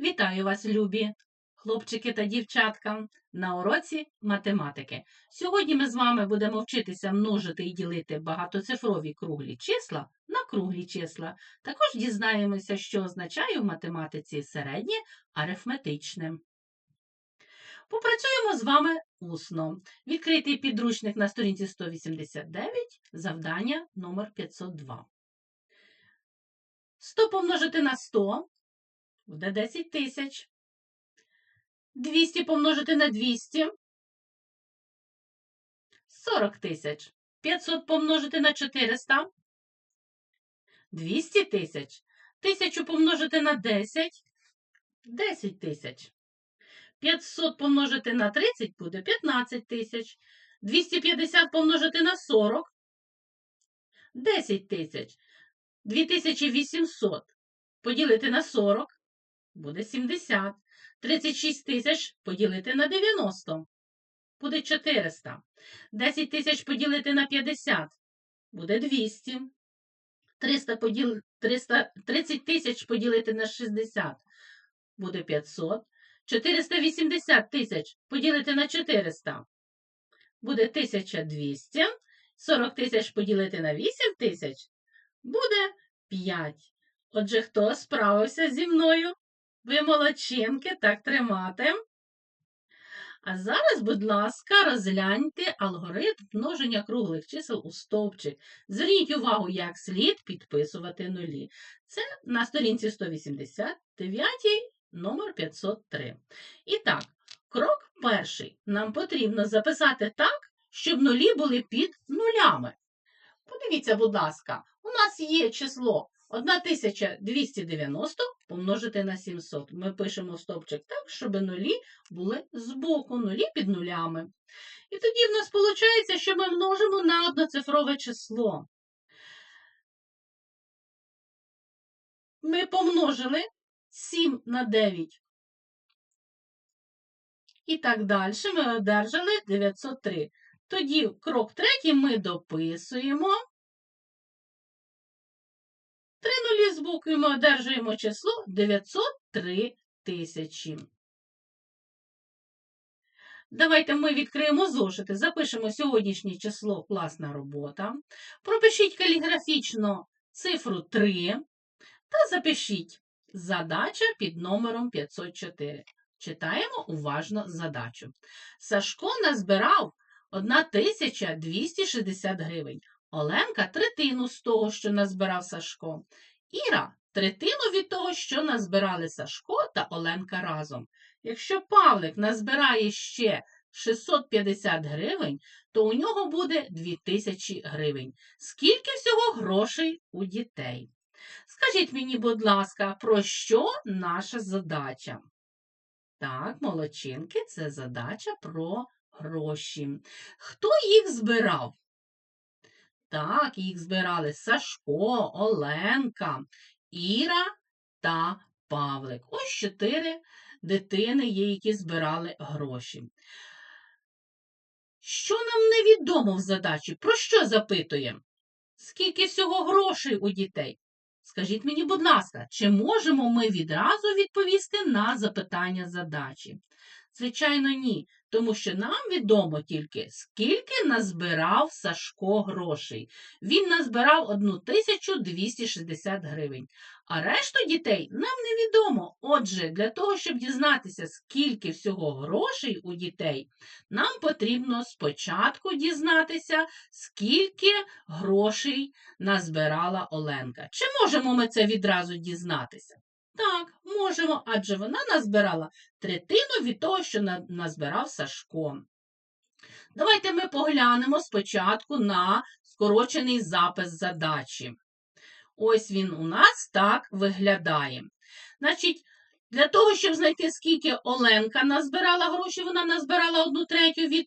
Вітаю вас, любі хлопчики та дівчатка, на уроці математики. Сьогодні ми з вами будемо вчитися множити і ділити багатоцифрові круглі числа на круглі числа. Також дізнаємося, що означає в математиці середнє арифметичне. Попрацюємо з вами усно. Відкритий підручник на сторінці 189, завдання номер 502. 100 помножити на 100 буде 10 тисяч. 200 помножити на 200 40 тисяч. 500 помножити на 400 200 тисяч. 1000 помножити на 10 10 тисяч. 500 помножити на 30 буде 15 тисяч. 250 помножити на 40 10 тисяч. 2800 поділити на 40 буде 70. 36 тисяч поділити на 90 буде 400. 10 тисяч поділити на 50 буде 200. 300 поділ... 300... 30 тисяч поділити на 60 буде 500. 480 тисяч поділити на 400 буде 1200. 40 тисяч поділити на 8 тисяч буде 5. Отже, хто справився зі мною? Ви молодчинки, так тримати. А зараз, будь ласка, розгляньте алгоритм множення круглих чисел у стовпчик. Зверніть увагу, як слід підписувати нулі. Це на сторінці 189, номер 503. І так, крок перший. Нам потрібно записати так, щоб нулі були під нулями. Подивіться, будь ласка, у нас є число 1290 помножити на 700. Ми пишемо стовпчик так, щоб нулі були збоку, нулі під нулями. І тоді в нас виходить, що ми множимо на одноцифрове число. Ми помножили 7 на 9. І так далі ми одержали 903. Тоді крок третій ми дописуємо. Ми одержуємо число 903 тисячі. Давайте ми відкриємо зошити, запишемо сьогоднішнє число класна робота. Пропишіть каліграфічно цифру 3 та запишіть задача під номером 504. Читаємо уважно задачу. Сашко назбирав 1260 гривень. Оленка третину з того, що назбирав Сашко. Іра третину від того, що назбирали Сашко та Оленка разом. Якщо Павлик назбирає ще 650 гривень, то у нього буде 2000 гривень. Скільки всього грошей у дітей? Скажіть мені, будь ласка, про що наша задача? Так, молодчинки, це задача про гроші. Хто їх збирав? Так, їх збирали Сашко, Оленка, Іра та Павлик. Ось чотири дитини є, які збирали гроші. Що нам невідомо в задачі? Про що запитуємо? Скільки всього грошей у дітей? Скажіть мені, будь ласка, чи можемо ми відразу відповісти на запитання задачі? Звичайно, ні, тому що нам відомо тільки, скільки назбирав Сашко грошей. Він назбирав 1260 гривень. А решту дітей нам невідомо. Отже, для того, щоб дізнатися, скільки всього грошей у дітей, нам потрібно спочатку дізнатися, скільки грошей назбирала Оленка. Чи можемо ми це відразу дізнатися? Так, можемо, адже вона назбирала третину від того, що назбирав Сашко. Давайте ми поглянемо спочатку на скорочений запис задачі. Ось він у нас так виглядає. Значить, для того, щоб знайти, скільки Оленка назбирала гроші, вона назбирала одну третю від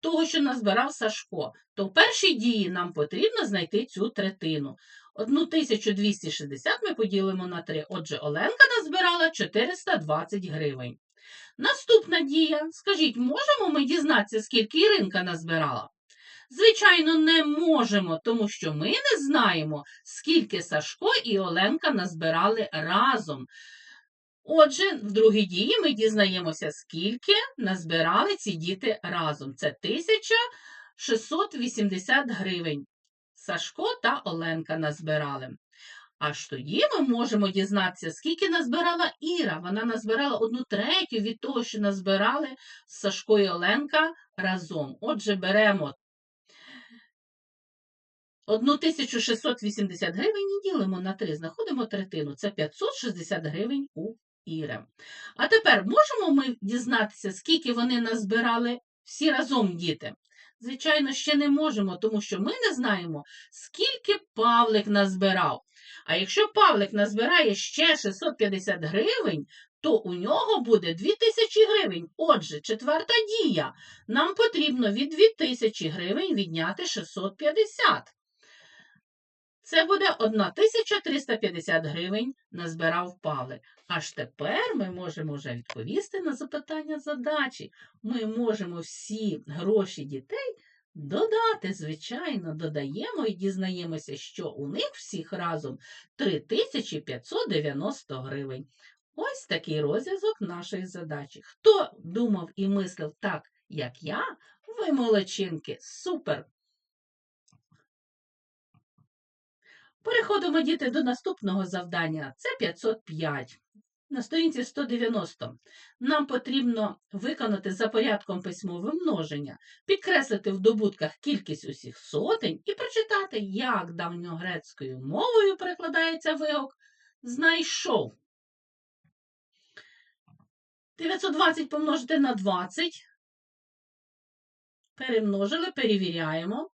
того, що назбирав Сашко. То в першій дії нам потрібно знайти цю третину. 1260 ми поділимо на 3. Отже, Оленка назбирала 420 гривень. Наступна дія. Скажіть, можемо ми дізнатися, скільки Іринка назбирала? Звичайно, не можемо, тому що ми не знаємо, скільки Сашко і Оленка назбирали разом. Отже, в другій дії ми дізнаємося, скільки назбирали ці діти разом. Це 1680 гривень. Сашко та Оленка назбирали. Аж тоді ми можемо дізнатися, скільки назбирала Іра. Вона назбирала одну третю від того, що назбирали Сашко і Оленка разом. Отже, беремо 1680 гривень і ділимо на 3, знаходимо третину. Це 560 гривень у Іри. А тепер можемо ми дізнатися, скільки вони назбирали всі разом діти? Звичайно, ще не можемо, тому що ми не знаємо, скільки Павлик назбирав. А якщо Павлик назбирає ще 650 гривень, то у нього буде 2000 гривень. Отже, четверта дія. Нам потрібно від 2000 гривень відняти 650. Це буде 1350 гривень назбирав Павлик. Аж тепер ми можемо вже відповісти на запитання задачі. Ми можемо всі гроші дітей додати, звичайно, додаємо і дізнаємося, що у них всіх разом 3590 гривень. Ось такий розв'язок нашої задачі. Хто думав і мислив так, як я, ви молодчинки, супер! Переходимо, діти, до наступного завдання. Це 505. На сторінці 190 нам потрібно виконати за порядком письмове множення, підкреслити в добутках кількість усіх сотень і прочитати, як давньогрецькою мовою перекладається вигук знайшов. 920 помножити на 20. Перемножили, перевіряємо.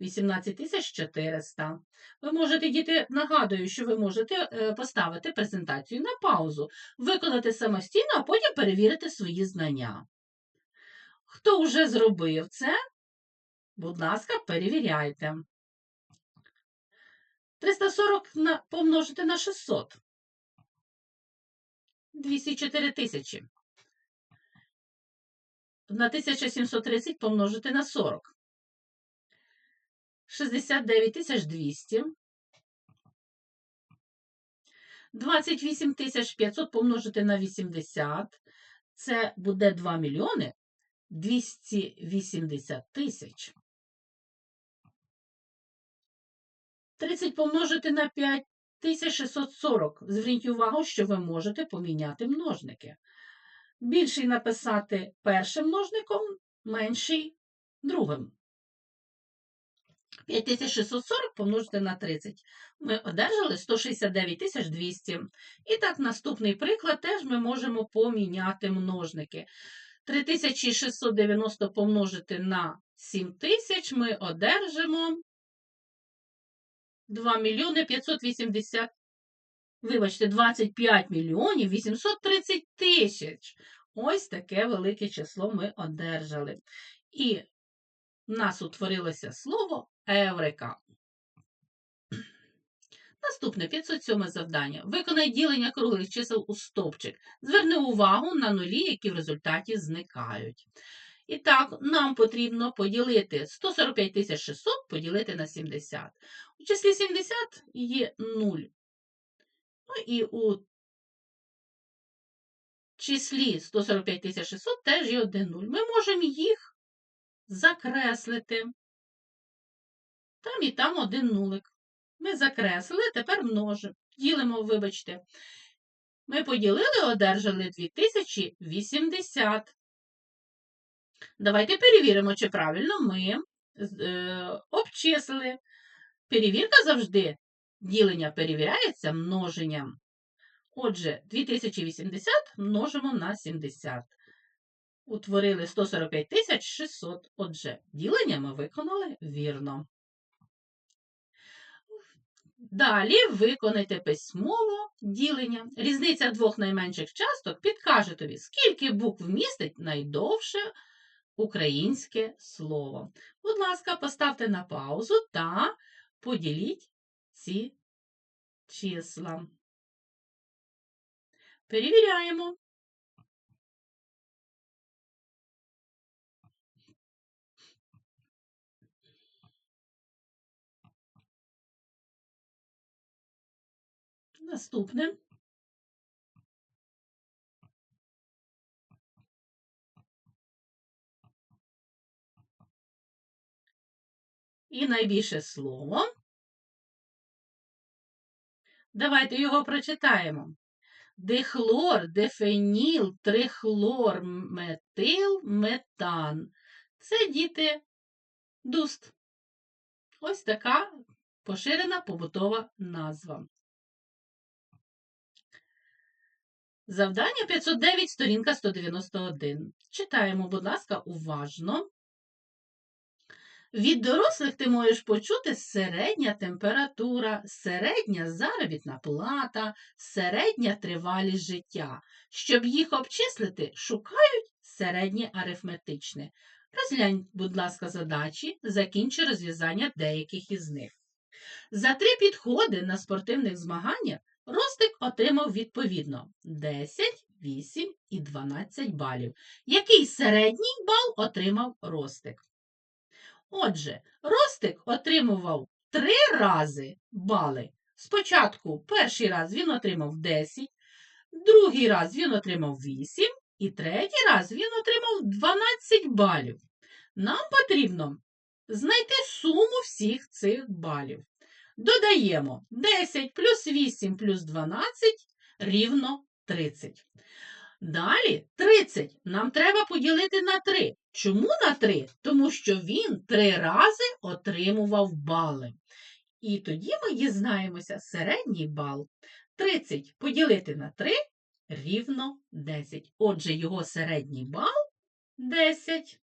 18400. Ви можете, діти, нагадую, що ви можете е, поставити презентацію на паузу, виконати самостійно, а потім перевірити свої знання. Хто вже зробив це, будь ласка, перевіряйте. 340 помножити на 600. 204 тисячі. На 1730 помножити на 40. 69 тисяч 200. 28 тисяч 500 помножити на 80. Це буде 2 мільйони 280 тисяч. 30 помножити на 5640. Зверніть увагу, що ви можете поміняти множники. Більший написати першим множником, менший другим. 5640 помножити на 30. Ми одержали 169 200. І так, наступний приклад теж ми можемо поміняти множники. 3690 помножити на 7000 ми одержимо 2 мільйони 580, вибачте, 25 мільйонів 830 тисяч. Ось таке велике число ми одержали. І в нас утворилося слово Еврика. Наступне 507 завдання. Виконай ділення круглих чисел у стовпчик. Зверни увагу на нулі, які в результаті зникають. І так, нам потрібно поділити 145 600 поділити на 70. У числі 70 є 0. Ну і у числі 145 600 теж є 1 0. Ми можемо їх закреслити. Там і там один нулик. Ми закреслили, тепер множимо. Ділимо, вибачте. Ми поділили, одержали 2080. Давайте перевіримо, чи правильно ми е, обчислили. Перевірка завжди ділення перевіряється множенням. Отже, 2080 множимо на 70. Утворили 145 600. Отже, ділення ми виконали вірно. Далі виконайте письмово ділення. Різниця двох найменших часток підкаже тобі, скільки букв містить найдовше українське слово. Будь ласка, поставте на паузу та поділіть ці числа. Перевіряємо. Наступне. І найбільше слово. Давайте його прочитаємо. Дихлор, дефеніл, трихлор, метил, метан. Це діти дуст. Ось така поширена побутова назва. Завдання 509, сторінка 191. Читаємо, будь ласка, уважно. Від дорослих ти можеш почути середня температура, середня заробітна плата, середня тривалість життя. Щоб їх обчислити, шукають середнє арифметичне. Розглянь, будь ласка, задачі, закінчи розв'язання деяких із них. За три підходи на спортивних змаганнях Ростик отримав відповідно 10, 8 і 12 балів. Який середній бал отримав Ростик? Отже, Ростик отримував три рази бали. Спочатку перший раз він отримав 10, другий раз він отримав 8, і третій раз він отримав 12 балів. Нам потрібно знайти суму всіх цих балів. Додаємо 10 плюс 8 плюс 12 рівно 30. Далі 30 нам треба поділити на 3. Чому на 3? Тому що він три рази отримував бали. І тоді ми дізнаємося середній бал. 30 поділити на 3 рівно 10. Отже, його середній бал 10.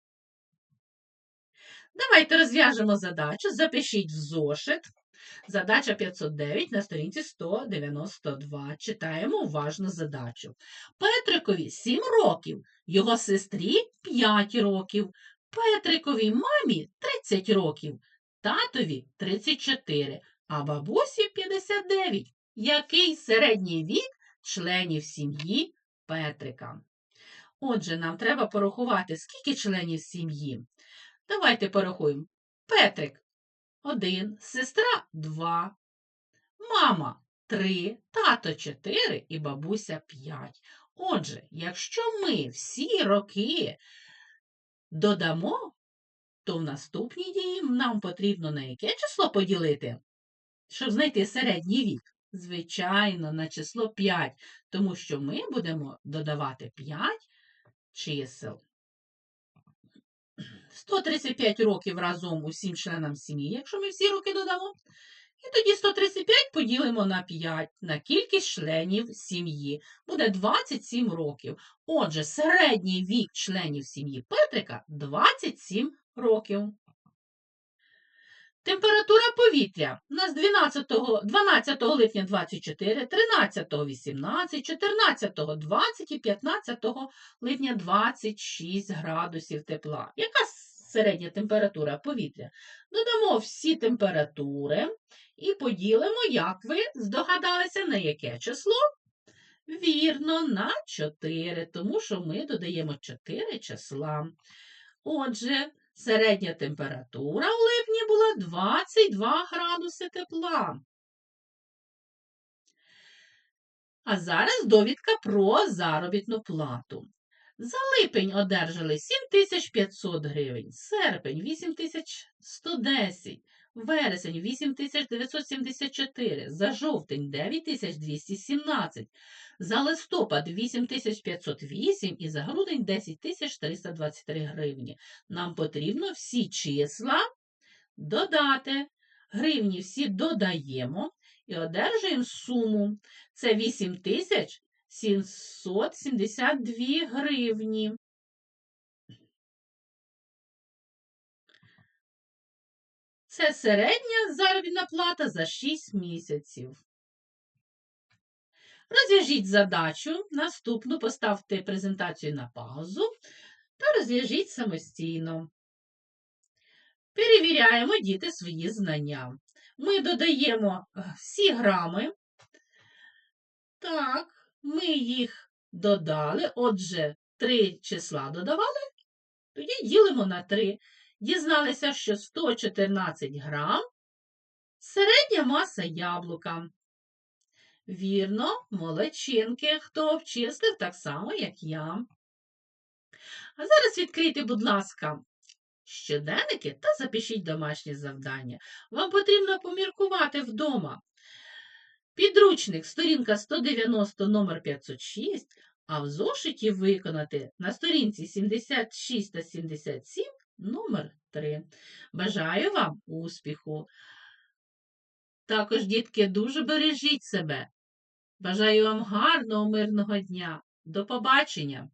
Давайте розв'яжемо задачу. Запишіть в зошит. Задача 509 на сторінці 192. Читаємо уважно задачу. Петрикові 7 років, його сестрі 5 років, Петриковій мамі 30 років, татові 34, а бабусі 59. Який середній вік членів сім'ї Петрика? Отже, нам треба порахувати, скільки членів сім'ї. Давайте порахуємо. Петрик один, сестра два, мама три, тато чотири і бабуся п'ять. Отже, якщо ми всі роки додамо, то в наступній дії нам потрібно на яке число поділити, щоб знайти середній вік? Звичайно, на число 5, тому що ми будемо додавати 5 чисел. 135 років разом усім членам сім'ї, якщо ми всі роки додамо. І тоді 135 поділимо на 5 на кількість членів сім'ї. Буде 27 років. Отже, середній вік членів сім'ї Петрика 27 років. Температура повітря у нас 12, 12 липня 24, 13 18, 14 20 і 15 липня 26 градусів тепла. Яка середня температура повітря? Додамо всі температури і поділимо, як ви здогадалися, на яке число? Вірно, на 4, тому що ми додаємо 4 числа. Отже, Середня температура в липні була 22 градуси тепла. А зараз довідка про заробітну плату. За липень одержали 7500 гривень, серпень 8110, вересень 8974, за жовтень 9217, за листопад 8508 і за грудень 10323 гривні. Нам потрібно всі числа додати. Гривні всі додаємо і одержуємо суму. Це 8772 гривні. Це середня заробітна плата за 6 місяців. Розв'яжіть задачу, наступну поставте презентацію на паузу та розв'яжіть самостійно. Перевіряємо діти свої знання. Ми додаємо е, всі грами. Так, ми їх додали. Отже, три числа додавали, тоді ділимо на 3. Дізналися, що 114 грам середня маса яблука. Вірно, молодчинки, хто обчислив так само, як я. А зараз відкрийте, будь ласка, щоденники та запишіть домашні завдання. Вам потрібно поміркувати вдома. Підручник, сторінка 190, номер 506, а в зошиті виконати на сторінці 76 та 77 номер 3. Бажаю вам успіху! Також, дітки, дуже бережіть себе. Бажаю вам гарного, мирного дня. До побачення!